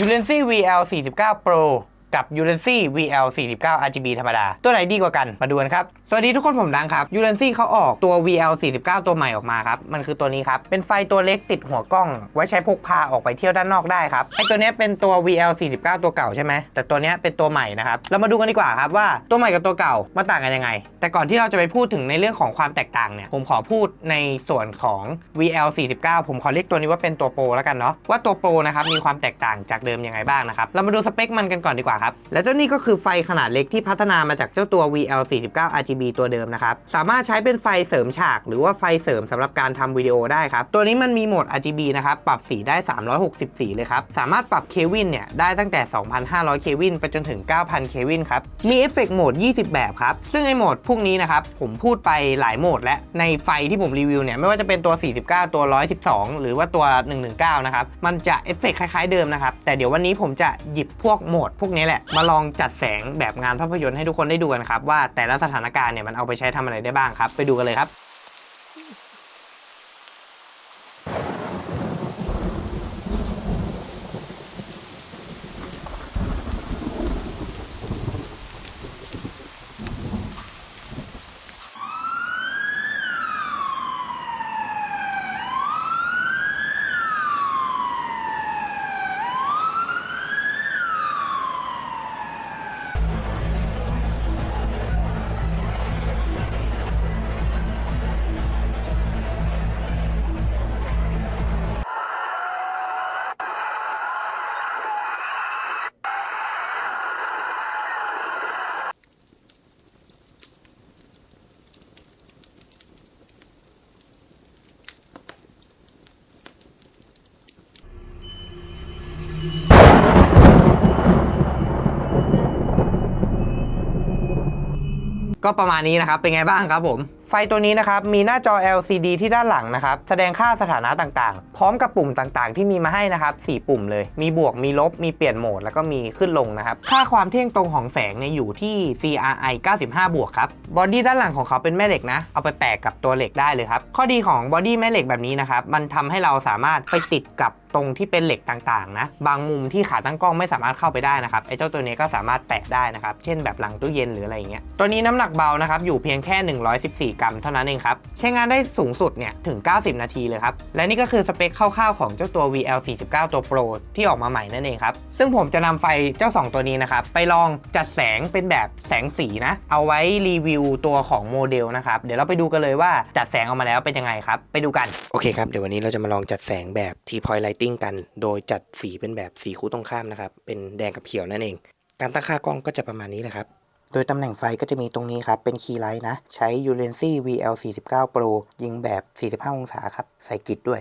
u l e n c y VL 49 Pro กับ u l e n c y VL 49 RGB ธรรมดา ตัวไหนดีกว่ากันมาดูกันครับ สวัสดีทุกคนผมดังครับ u l e n c y เขาออกตัว VL 49 ตัวใหม่ออกมาครับ มันคือตัวนี้ครับ เป็นไฟตัวเล็กติดหัวกล้อง ไว้ใช้พกพาออกไปเที่ยวด้านนอกได้ครับไอตัวนี้เป็นตัว VL 49 ตัวเก่าใช่ไหมแต่ตัวนี้เป็นตัวใหม่นะครับเรามาดูกันดีกว่าครับว่าตัวใหม่กับตัวเก่ามันต่างกันยังไง แต่ก่อนที่เราจะไปพูดถึงในเรื่องของความแตกต่างเนี่ยผมขอพูดในส่วนของ VL 49ผมขอเรียกตัวนี้ว่าเป็นตัวโปรแล้วกันเนาะว่าตัวโปรนะครับมีความแตกต่างจากเดิมยังไงบ้างนะครับเรามาดูสเปคมันกันก่อนดีกว่าครับ และเจ้านี่ก็คือไฟขนาดเล็กที่พัฒนามาจากเจ้าตัว VL 49 RGB ตัวเดิมนะครับ สามารถใช้เป็นไฟเสริมฉาก หรือว่าไฟเสริมสำหรับการทำวิดีโอได้ครับ ตัวนี้มันมีโหมด RGB นะครับ ปรับสีได้ 360 สีเลยครับ สามารถปรับเควินเนี่ยได้ตั้งแต่ 2,500 เควินไปจนถึง 9,000 เควินครับ มีเอฟเฟกต์โหมด 20 แบบครับ ซึ่งไอโหมดพวกนี้นะครับผมพูดไปหลายโหมดและในไฟที่ผมรีวิวเนี่ยไม่ว่าจะเป็นตัว 49 ตัว 112 หรือว่าตัว 119 นะครับมันจะเอฟเฟกคล้ายๆเดิมนะครับแต่เดี๋ยววันนี้ผมจะหยิบพวกโหมดพวกนี้แหละ มาลองจัดแสงแบบงานภาพยนตร์ให้ทุกคนได้ดูกันครับว่าแต่ละสถานการณ์เนี่ยมันเอาไปใช้ทำอะไรได้บ้างครับ ไปดูกันเลยครับ ก็ประมาณนี้นะครับ เป็นไงบ้างครับผม ไฟตัวนี้นะครับมีหน้าจอ LCD ที่ด้านหลังนะครับแสดงค่าสถานะต่างๆ พร้อมกับปุ่มต่างๆ ที่มีมาให้นะครับ4ปุ่มเลย มีบวกมีลบมีเปลี่ยนโหมดแล้วก็มีขึ้นลงนะครับค่าความเที่ยงตรงของแสงเนี่ยอยู่ที่ CRI 95 บวกครับบอดี้ด้านหลังของเขาเป็นแม่เหล็กนะเอาไปแปะกับตัวเหล็กได้เลยครับข้อดีของบอดี้แม่เหล็กแบบนี้นะครับมันทำให้เราสามารถไปติดกับตรงที่เป็นเหล็กต่างๆนะบางมุมที่ขาตั้งกล้องไม่สามารถเข้าไปได้นะครับไอ้เจ้าตัวนี้ก็สามารถแปะได้นะครับเช่นแบบหลังตู้เย็นหรืออะไรอย่างเงี้ยตัวนี้น้ำหนักเบานะครับอยู่เพียงแค่ 114กรัมเท่านั้นเองครับ ใช้งานได้สูงสุดเนี่ยถึง 90 นาทีเลยครับ และนี่ก็คือสเปคคร่าวๆของเจ้าตัว VL49 ตัว Pro ที่ออกมาใหม่นั่นเองครับ ซึ่งผมจะนำไฟเจ้า 2 ตัวนี้นะครับ ไปลองจัดแสงเป็นแบบแสงสีนะ เอาไว้รีวิวตัวของโมเดลนะครับ เดี๋ยวเราไปดูกันเลยว่าจัดแสงออกมาแล้วเป็นยังไงครับ ไปดูกัน โอเคครับ เดี๋ยววันนี้เราจะมาลองจัดแสงแบบ T-point lighting กัน โดยจัดสีเป็นแบบสีคู่ตรงข้ามนะครับ เป็นแดงกับเขียวนั่นเอง การตั้งค่ากล้องก็จะประมาณนี้แหละครับ โดยตำแหน่งไฟก็จะมีตรงนี้ครับ เป็นคีย์ไลท์นะ ใช้ u l e n c y VL49 Pro ยิงแบบ 45 องศาครับ ใส่กิดด้วย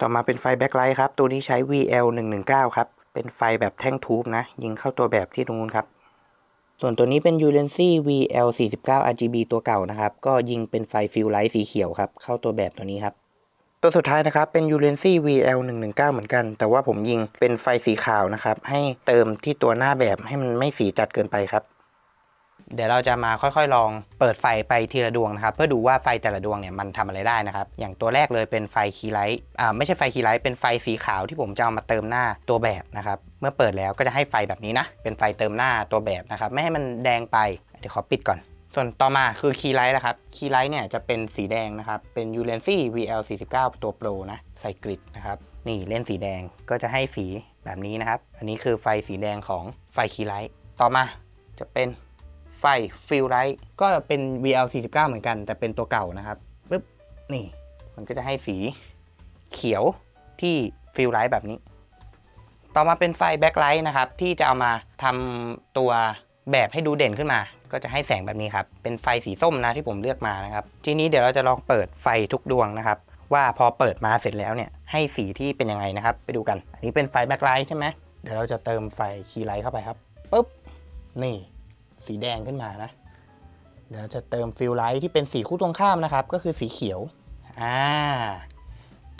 ต่อมาเป็นไฟแบ็คไลท์ครับ ตัวนี้ใช้ VL119 ครับ เป็นไฟแบบแท่งทูบนะ ยิงเข้าตัวแบบที่ตรงนู้นครับ ส่วนตัวนี้เป็น u l e n c y VL49 RGB ตัวเก่านะครับ ก็ยิงเป็นไฟฟิลไลท์สีเขียวครับ เข้าตัวแบบตัวนี้ครับตัวสุดท้ายนะครับ เป็น u l e n c y VL119 เหมือนกัน แต่ว่าผมยิงเป็นไฟสีขาวนะครับ ให้เติมที่ตัวหน้าแบบให้มันไม่สีจัดเกินไปครับ เดี๋ยวเราจะมาค่อยๆ ลองเปิดไฟไปทีละดวงนะครับ เพื่อดูว่าไฟแต่ละดวงเนี่ยมันทำอะไรได้นะครับ อย่างตัวแรกเลยเป็นไฟคีไลท์อ่าไม่ใช่ไฟคีไลท์เป็นไฟสีขาวที่ผมจะเอามาเติมหน้าตัวแบบนะครับ เมื่อเปิดแล้วก็จะให้ไฟแบบนี้นะ เป็นไฟเติมหน้าตัวแบบนะครับ ไม่ให้มันแดงไป เดี๋ยวขอปิดก่อน ส่วนต่อมาคือคีไลท์นะครับ คีไลท์เนี่ยจะเป็นสีแดงนะครับ เป็น u l e n c y VL49 ตัว Pro นะ ใส่กริดนะครับ นี่เล่นสีแดงก็จะให้สีแบบนี้นะครับ อันนี้คือไฟสีแดงของไฟคีไลท์ ต่อมาจะเป็น ไฟฟิลไลท์ก็เป็น VL49 เหมือนกัน แต่เป็นตัวเก่านะครับปึ๊บนี่มันก็จะให้สีเขียวที่ฟิลไลท์แบบนี้ ต่อมาเป็นไฟแบ็คไลท์นะครับ ที่จะเอามาทำตัวแบบให้ดูเด่นขึ้นมา ก็จะให้แสงแบบนี้ครับ เป็นไฟสีส้มนะที่ผมเลือกมานะครับ ทีนี้เดี๋ยวเราจะลองเปิดไฟทุกดวงนะครับ ว่าพอเปิดมาเสร็จแล้วเนี่ย ให้สีที่เป็นยังไงนะครับ ไปดูกัน อันนี้เป็นไฟแบ็คไลท์ใช่ไหมเดี๋ยวเราจะเติมไฟคีย์ไลท์เข้าไปครับปุ๊บนี่ สีแดงขึ้นมานะ เดี๋ยวจะเติมฟิลไลท์ที่เป็นสีคู่ตรงข้ามนะครับ ก็คือสีเขียว อ่า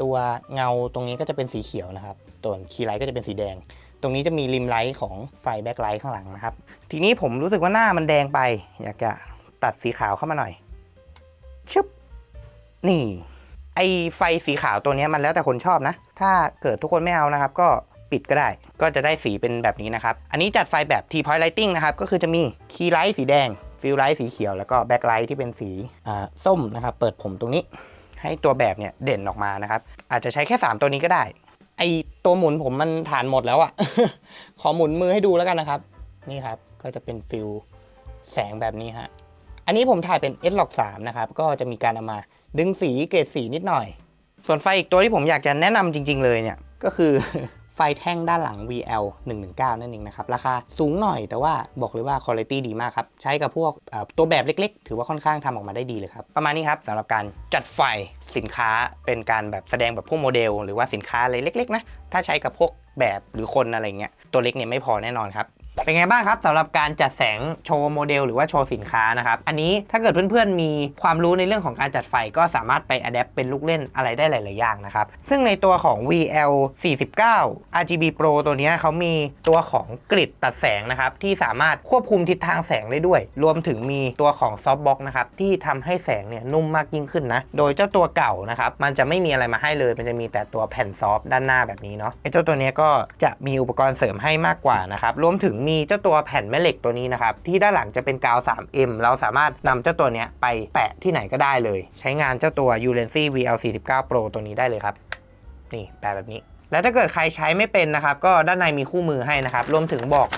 ตัวเงาตรงนี้ก็จะเป็นสีเขียวนะครับ ตัวนคีย์ไลท์ก็จะเป็นสีแดง ตรงนี้จะมีริมไลท์ของไฟแบ็คไลท์ข้างหลังนะครับ ทีนี้ผมรู้สึกว่าหน้ามันแดงไป อยากจะตัดสีขาวเข้ามาหน่อย ชึบ นี่ ไอไฟสีขาวตัวนี้มันแล้วแต่คนชอบนะ ถ้าเกิดทุกคนไม่เอานะครับ ก็ ปิดก็ได้ ก็จะได้สีเป็นแบบนี้นะครับ อันนี้จัดไฟแบบ T point lighting นะครับ ก็คือจะมีคีย์ไลท์สีแดง ฟิลไลท์สีเขียว แล้วก็แบ็คไลท์ที่เป็นสีส้มนะครับ เปิดผมตรงนี้ ให้ตัวแบบเนี่ยเด่นออกมานะครับ อาจจะใช้แค่ 3 ตัวนี้ก็ได้ ไอตัวหมุนผมมันฐานหมดแล้วอะขอหมุนมือให้ดูแล้วกันนะครับ นี่ครับ ก็จะเป็นฟิลแสงแบบนี้ฮะ อันนี้ผมถ่ายเป็น S Log 3นะครับ ก็จะมีการเอามาดึงสีเกรดสีนิดหน่อย ส่วนไฟอีกตัวที่ผมอยากจะแนะนำจริง ๆ เลยเนี่ย ก็คือ ไฟแท่งด้านหลัง VL 119 นั่นเองนะครับ ราคาสูงหน่อยแต่ว่าบอกเลยว่าคุณภาพดีมากครับ ใช้กับพวกตัวแบบเล็กๆ ถือว่าค่อนข้างทำออกมาได้ดีเลยครับ ประมาณนี้ครับสำหรับการจัดไฟสินค้าเป็นการแบบแสดงแบบพวกโมเดล หรือว่าสินค้าอะไรเล็กๆนะถ้าใช้กับพวกแบบหรือคนอะไรเงี้ยตัวเล็กเนี่ยไม่พอแน่นอนครับ เป็นไงบ้างครับสำหรับการจัดแสงโชว์โมเดลหรือว่าโชว์สินค้านะครับ อันนี้ถ้าเกิดเพื่อนๆ มีความรู้ในเรื่องของการจัดไฟก็สามารถไปอัดแอปเป็นลูกเล่นอะไรได้หลาย ๆ อย่างนะครับ ซึ่งในตัวของ VL 49 RGB Pro ตัวนี้เขามีตัวของกริดตัดแสงนะครับ ที่สามารถควบคุมทิศทางแสงได้ด้วย รวมถึงมีตัวของซอฟต์บ็อกนะครับ ที่ทำให้แสงเนี่ยนุ่มมากยิ่งขึ้นนะ โดยเจ้าตัวเก่านะครับ มันจะไม่มีอะไรมาให้เลย มันจะมีแต่ตัวแผ่นซอฟต์ด้านหน้าแบบนี้เนาะไอ้เจ้าตัวเนี้ยก็จะมีอุปกรณ์เสริมให้มากกว่านะครับรวมถึงมีีเจ้าตัวแผ่นแม่เหล็กตัวนี้นะครับ ที่ด้านหลังจะเป็นกาว 3M เราสามารถนำเจ้าตัวนี้ไปแปะที่ไหนก็ได้เลย ใช้งานเจ้าตัว u l e n c y VL49 Pro ตัวนี้ได้เลยครับ นี่แปะแบบนี้ แล้วถ้าเกิดใครใช้ไม่เป็นนะครับ ก็ด้านในมีคู่มือให้นะครับ รวมถึงบอก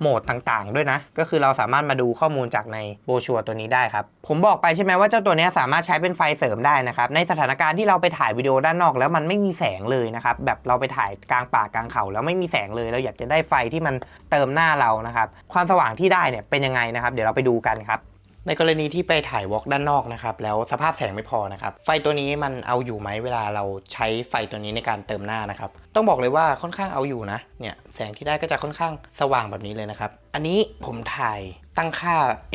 โหมดต่างๆ ด้วยนะ ก็คือเราสามารถมาดูข้อมูลจากในโบชัวตัวนี้ได้ครับ ผมบอกไปใช่ไหมว่าเจ้าตัวนี้สามารถใช้เป็นไฟเสริมได้นะครับ ในสถานการณ์ที่เราไปถ่ายวิดีโอด้านนอกแล้วมันไม่มีแสงเลยนะครับ แบบเราไปถ่ายกลางป่ากลางเขาแล้วไม่มีแสงเลย เราอยากจะได้ไฟที่มันเติมหน้าเรานะครับ ความสว่างที่ได้เนี่ยเป็นยังไงนะครับ เดี๋ยวเราไปดูกันครับ ในกรณีที่ไปถ่ายวอล์กด้านนอกนะครับแล้วสภาพแสงไม่พอนะครับไฟตัวนี้มันเอาอยู่ไหมเวลาเราใช้ไฟตัวนี้ในการเติมหน้านะครับต้องบอกเลยว่าค่อนข้างเอาอยู่นะเนี่ยแสงที่ได้ก็จะค่อนข้างสว่างแบบนี้เลยนะครับอันนี้ผมถ่ายตั้งค่า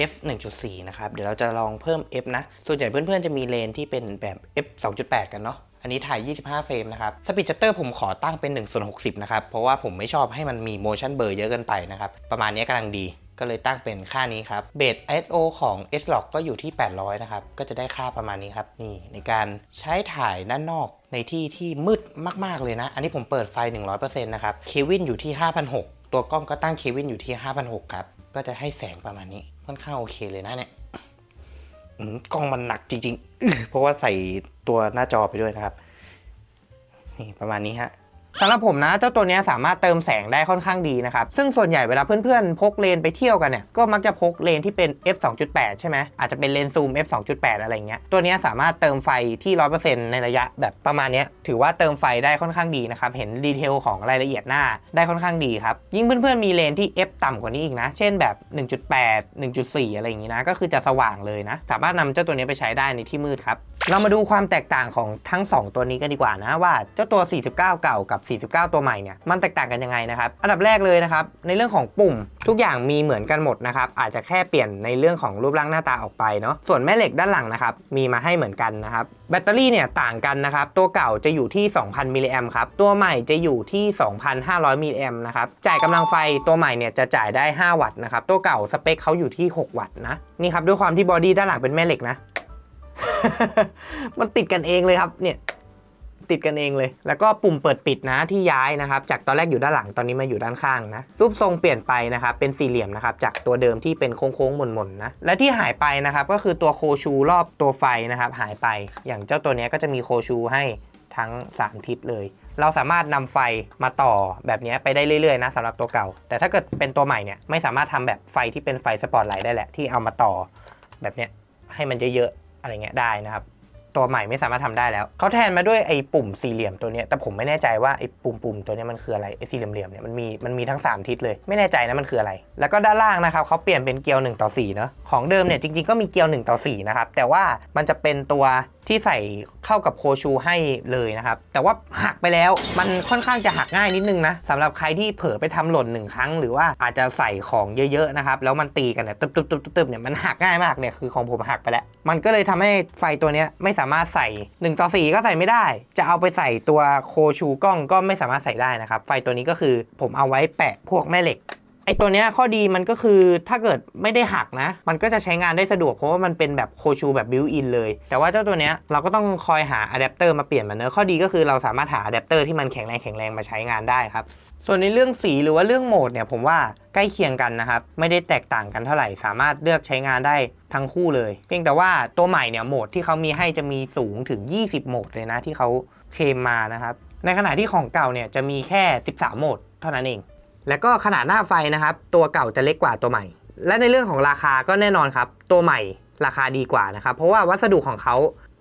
f 1.4 นะครับเดี๋ยวเราจะลองเพิ่ม f นะส่วนใหญ่เพื่อนๆจะมีเลนที่เป็นแบบ f 2.8 กันเนาะอันนี้ถ่าย 25 เฟรมนะครับสปีดชัตเตอร์ผมขอตั้งเป็น1ส่วน60 นะครับ เพราะว่าผมไม่ชอบให้มันมี motion blur เยอะเกินไปนะครับ ประมาณนี้กำลังดี ก็เลยตั้งเป็นค่านี้ครับเบส ISO ของ S log ก็อยู่ที่ 800 นะครับ ก็จะได้ค่าประมาณนี้ครับ นี่ในการใช้ถ่ายด้านนอกในที่ที่มืดมาก ๆ เลยนะ อันนี้ผมเปิดไฟ 100%นะครับ เควินอยู่ที่ 5,600 ตัวกล้องก็ตั้งเควินอยู่ที่ 5,600 ครับ ก็จะให้แสงประมาณนี้ค่อนข้างโอเคเลยนะเนี่ยกล้องมันหนักจริง ๆ เพราะว่าใส่ตัวหน้าจอไปด้วยนะครับ นี่ประมาณนี้ฮะ สำหรับผมนะเจ้าตัวนี้สามารถเติมแสงได้ค่อนข้างดีนะครับ ซึ่งส่วนใหญ่เวลาเพื่อนๆ พกเลนไปเที่ยวกันเนี่ย ก็มักจะพกเลนที่เป็น f 2.8 ใช่ไหมอาจจะเป็นเลนซูม f 2.8 อะไรเงี้ย ตัวนี้สามารถเติมไฟที่ 100%ในระยะแบบประมาณนี้ถือว่าเติมไฟได้ค่อนข้างดีนะครับ เห็นดีเทลของรายละเอียดหน้าได้ค่อนข้างดีครับ ยิ่งเพื่อนๆ มีเลนที่ f ต่ำกว่านี้อีกนะ เช่นแบบ 1.8 1.4 อะไรอย่างงี้นะ ก็คือจะสว่างเลยนะ สามารถนำเจ้าตัวนี้ไปใช้ได้ในที่มืดครับ เรามาดูความแตกต่างของทั้ง 2 ตัวนี้กันดีกว่านะว่าเจ้าตัว 49 เก่ากับ49 ตัวใหม่เนี่ยมันแตกต่างกันยังไงนะครับอันดับแรกเลยนะครับในเรื่องของปุ่มทุกอย่างมีเหมือนกันหมดนะครับอาจจะแค่เปลี่ยนในเรื่องของรูปร่างหน้าตาออกไปเนาะส่วนแม่เหล็กด้านหลังนะครับมีมาให้เหมือนกันนะครับแบตเตอรี่เนี่ยต่างกันนะครับตัวเก่าจะอยู่ที่ 2,000 มิลลิแอมครับตัวใหม่จะอยู่ที่ 2,500 มิลลิแอมนะครับจ่ายกำลังไฟตัวใหม่เนี่ยจะจ่ายได้ 5 วัตต์นะครับตัวเก่าสเปคเขาอยู่ที่ 6 วัตต์นะนี่ครับด้วยความที่บอดี้ด้านหลังเป็นแม่เหล็กนะ มันติดกันเองเลยครับเนี่ย ติดกันเองเลย แล้วก็ปุ่มเปิดปิดนะที่ย้ายนะครับ จากตอนแรกอยู่ด้านหลังตอนนี้มาอยู่ด้านข้างนะ รูปทรงเปลี่ยนไปนะครับ เป็นสี่เหลี่ยมนะครับ จากตัวเดิมที่เป็นโค้งๆหม่นๆนะ และที่หายไปนะครับ ก็คือตัวโคชูรอบตัวไฟนะครับ หายไป อย่างเจ้าตัวนี้ก็จะมีโคชูให้ทั้ง 3 ทิศเลย เราสามารถนำไฟมาต่อแบบนี้ไปได้เรื่อยๆนะสำหรับตัวเก่า แต่ถ้าเกิดเป็นตัวใหม่เนี่ยไม่สามารถทำแบบไฟที่เป็นไฟสปอตไลท์ได้แหละที่เอามาต่อแบบเนี้ยให้มันเยอะๆอะไรเงี้ยได้นะครับ ตัวใหม่ไม่สามารถทำได้แล้ว เขาแทนมาด้วยไอ้ปุ่มสี่เหลี่ยมตัวนี้แต่ผมไม่แน่ใจว่าไอ้ปุ่มปุ่มตัวนี้มันคืออะไรไอ้สี่เหลี่ยมๆเนี่ยมันมีมันมีทั้ง 3 ทิศเลย ไม่แน่ใจนะมันคืออะไร แล้วก็ด้านล่างนะครับเขาเปลี่ยนเป็นเกลียว1ต่อ4เนาะของเดิมเนี่ยจริงๆก็มีเกลียว1ต่อ4นะครับแต่ว่ามันจะเป็นตัว ที่ใส่เข้ากับโคชูให้เลยนะครับ แต่ว่าหักไปแล้วมันค่อนข้างจะหักง่ายนิดนึงนะสำหรับใครที่เผลอไปทำหล่นหนึ่งครั้ง หรือว่าอาจจะใส่ของเยอะๆนะครับ แล้วมันตีกันเนี่ยตึ๊บตึ๊บตึ๊บตึ๊บเนี่ยมันหักง่ายมากเนี่ยคือของผมหักไปแล้ว มันก็เลยทำให้ไฟตัวเนี้ยไม่สามารถใส่1ต่อ4ก็ใส่ไม่ได้ จะเอาไปใส่ตัวโคชูกล้องก็ไม่สามารถใส่ได้นะครับ ไฟตัวนี้ก็คือผมเอาไว้แปะพวกแม่เหล็ก อตัวเนี้ยข้อดีมันก็คือถ้าเกิดไม่ได้หักนะ มันก็จะใช้งานได้สะดวกเพราะว่ามันเป็นแบบโคชูแบบบิวอินเลย แต่ว่าเจ้าตัวเนี้ยเราก็ต้องคอยหาอะแดปเตอร์มาเปลี่ยนมันเนอะข้อดีก็คือเราสามารถหาอะแดปเตอร์ที่มันแข็งแรงแข็งแรงมาใช้งานได้ครับส่วนในเรื่องสีหรือว่าเรื่องโหมดเนี่ยผมว่าใกล้เคียงกันนะครับไม่ได้แตกต่างกันเท่าไหร่ สามารถเลือกใช้งานได้ทั้งคู่เลย เพียงแต่ว่าตัวใหม่เนี่ยโหมดที่เขามีให้จะมีสูงถึง 20 โหมดเลยนะที่เขาเคลมมานะครับในขณะที่ของเก่าเนี่ยจะมีแค่ 13 โหมดเท่านั้นเอง แล้วก็ขนาดหน้าไฟนะครับ ตัวเก่าจะเล็กกว่าตัวใหม่ และในเรื่องของราคาก็แน่นอนครับ ตัวใหม่ราคาดีกว่านะครับ เพราะว่าวัสดุของเขา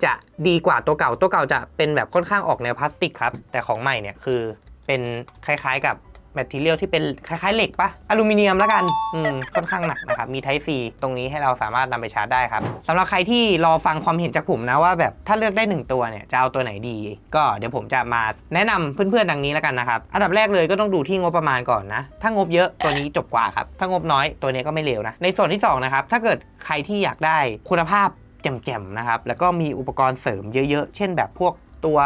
จะดีกว่าตัวเก่า ตัวเก่าจะเป็นแบบค่อนข้างออกแนวพลาสติกครับ แต่ของใหม่เนี่ยคือเป็นคล้ายๆกับ แมทเทียลที่เป็นคล้ายๆเหล็กปะอลูมิเนียมแล้วกันอืมค่อนข้างหนักนะครับ มีไทป์ C ตรงนี้ให้เราสามารถนำไปชาร์จได้ครับสำหรับใครที่รอฟังความเห็นจากผมนะว่าแบบถ้าเลือกได้หนึ่งตัวเนี่ยจะเอาตัวไหนดี ก็เดี๋ยวผมจะมาแนะนำเพื่อนๆดังนี้แล้วกันนะครับอันดับแรกเลยก็ต้องดูที่งบประมาณก่อนนะ ถ้างบเยอะตัวนี้จบกว่าครับถ้างบน้อยตัวนี้ก็ไม่เลวนะในส่วนที่สองนะครับถ้าเกิดใครที่อยากได้คุณภาพแจ่มๆนะครับแล้วก็มีอุปกรณ์เสริมเยอะๆ เช่นแบบพวกตัว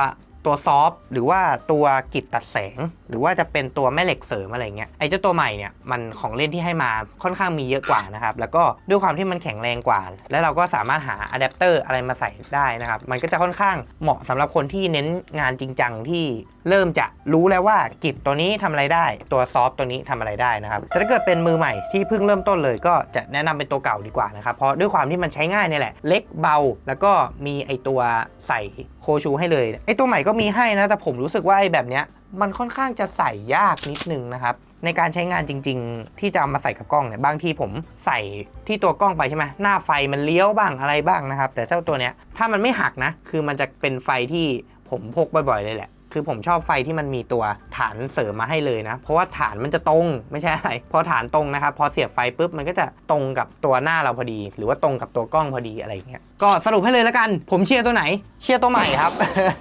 ตัวซอฟต์หรือว่าตัวกิจตัดแสง หรือว่าจะเป็นตัวแม่เหล็กเสริมอะไรเงี้ยไอ้เจ้าตัวใหม่เนี่ยมันของเล่นที่ให้มาค่อนข้างมีเยอะกว่านะครับแล้วก็ด้วยความที่มันแข็งแรงกว่า แล้วเราก็สามารถหาอะแดปเตอร์อะไรมาใส่ได้นะครับมันก็จะค่อนข้างเหมาะสำหรับคนที่เน้นงานจริงจังที่เริ่มจะรู้แล้วว่ากิจตัวนี้ทำอะไรได้ ตัวซอฟต์ตัวนี้ทำอะไรได้นะครับแต่ถ้าเกิดเป็นมือใหม่ที่เพิ่งเริ่มต้นเลย ก็จะแนะนำเป็นตัวเก่าดีกว่านะครับเพราะด้วยความที่มันใช้ง่ายนี่แหละเล็กเบา แล้วก็มีไอตัวใส่โคชูให้เลยไอตัวใหม่ก็มีให้นะ แต่ผมรู้สึกว่าไอ้แบบเนี้ยมันค่อนข้างจะใส่ยากนิดนึงนะครับ ในการใช้งานจริง ๆ ที่จะเอามาใส่กับกล้องเนี่ยบางทีผมใส่ที่ตัวกล้องไปใช่ไหมหน้าไฟมันเลี้ยวบ้างอะไรบ้างนะครับ แต่เจ้าตัวเนี้ยถ้ามันไม่หักนะ คือมันจะเป็นไฟที่ผมพกบ่อยๆเลยแหละ คือผมชอบไฟที่มันมีตัวฐานเสริมมาให้เลยนะ เพราะว่าฐานมันจะตรงไม่ใช่อะไรพอฐานตรงนะครับ พอเสียบไฟปุ๊บมันก็จะตรงกับตัวหน้าเราพอดี หรือว่าตรงกับตัวกล้องพอดีอะไรเงี้ยก็สรุปให้เลยแล้วกัน ผมเชียร์ตัวไหน เชียร์ตัวใหม่ครับ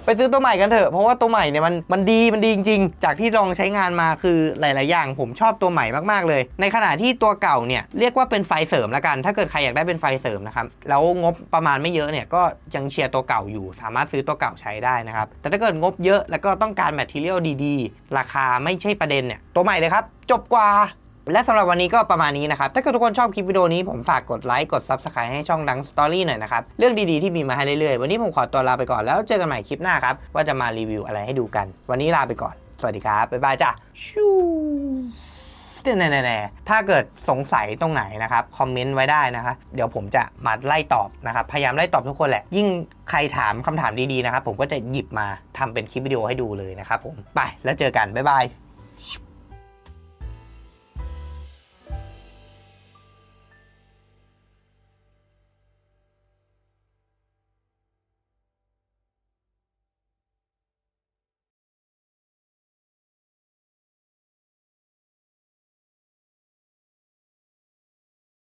ไปซื้อตัวใหม่กันเถอะเพราะว่าตัวใหม่เนี่ยมันมันดีมันดีจริงๆ จากที่ลองใช้งานมาคือหลาย ๆ อย่าง ผมชอบตัวใหม่มากๆเลย ในขณะที่ตัวเก่าเนี่ยเรียกว่าเป็นไฟเสริมแล้วกัน ถ้าเกิดใครอยากได้เป็นไฟเสริมนะครับแล้วงบประมาณไม่เยอะเนี่ยก็ยังเชียร์ตัวเก่าอยู่ สามารถซื้อตัวเก่าใช้ได้นะครับแต่ถ้าเกิดงบเยอะแล้วก็ต้องการแมทเทียลดีๆ ราคาไม่ใช่ประเด็นเนี่ย ตัวใหม่เลยครับ จบกว่า และสำหรับวันนี้ก็ประมาณนี้นะครับ ถ้าเกิดทุกคนชอบคลิปวิดีโอนี้ผมฝากกดไลค์กด Subscribe ให้ช่องดังสตอรี่หน่อยนะครับ เรื่องดีๆที่มีมาให้เรื่อยๆ วันนี้ผมขอตัวลาไปก่อนแล้วเจอกันใหม่คลิปหน้าครับว่าจะมารีวิวอะไรให้ดูกัน วันนี้ลาไปก่อน สวัสดีครับบ๊ายบายจ้ะชู แน่ๆๆถ้าเกิดสงสัยตรงไหนนะครับคอมเมนต์ไว้ได้นะคะ เดี๋ยวผมจะมาไล่ตอบนะครับ พยายามไล่ตอบทุกคนแหละ ยิ่งใครถามคำถามดีๆนะครับ ผมก็จะหยิบมาทำเป็นคลิปวิดีโอให้ดูเลยนะครับผมไปแล้วเจอกันบ๊ายบาย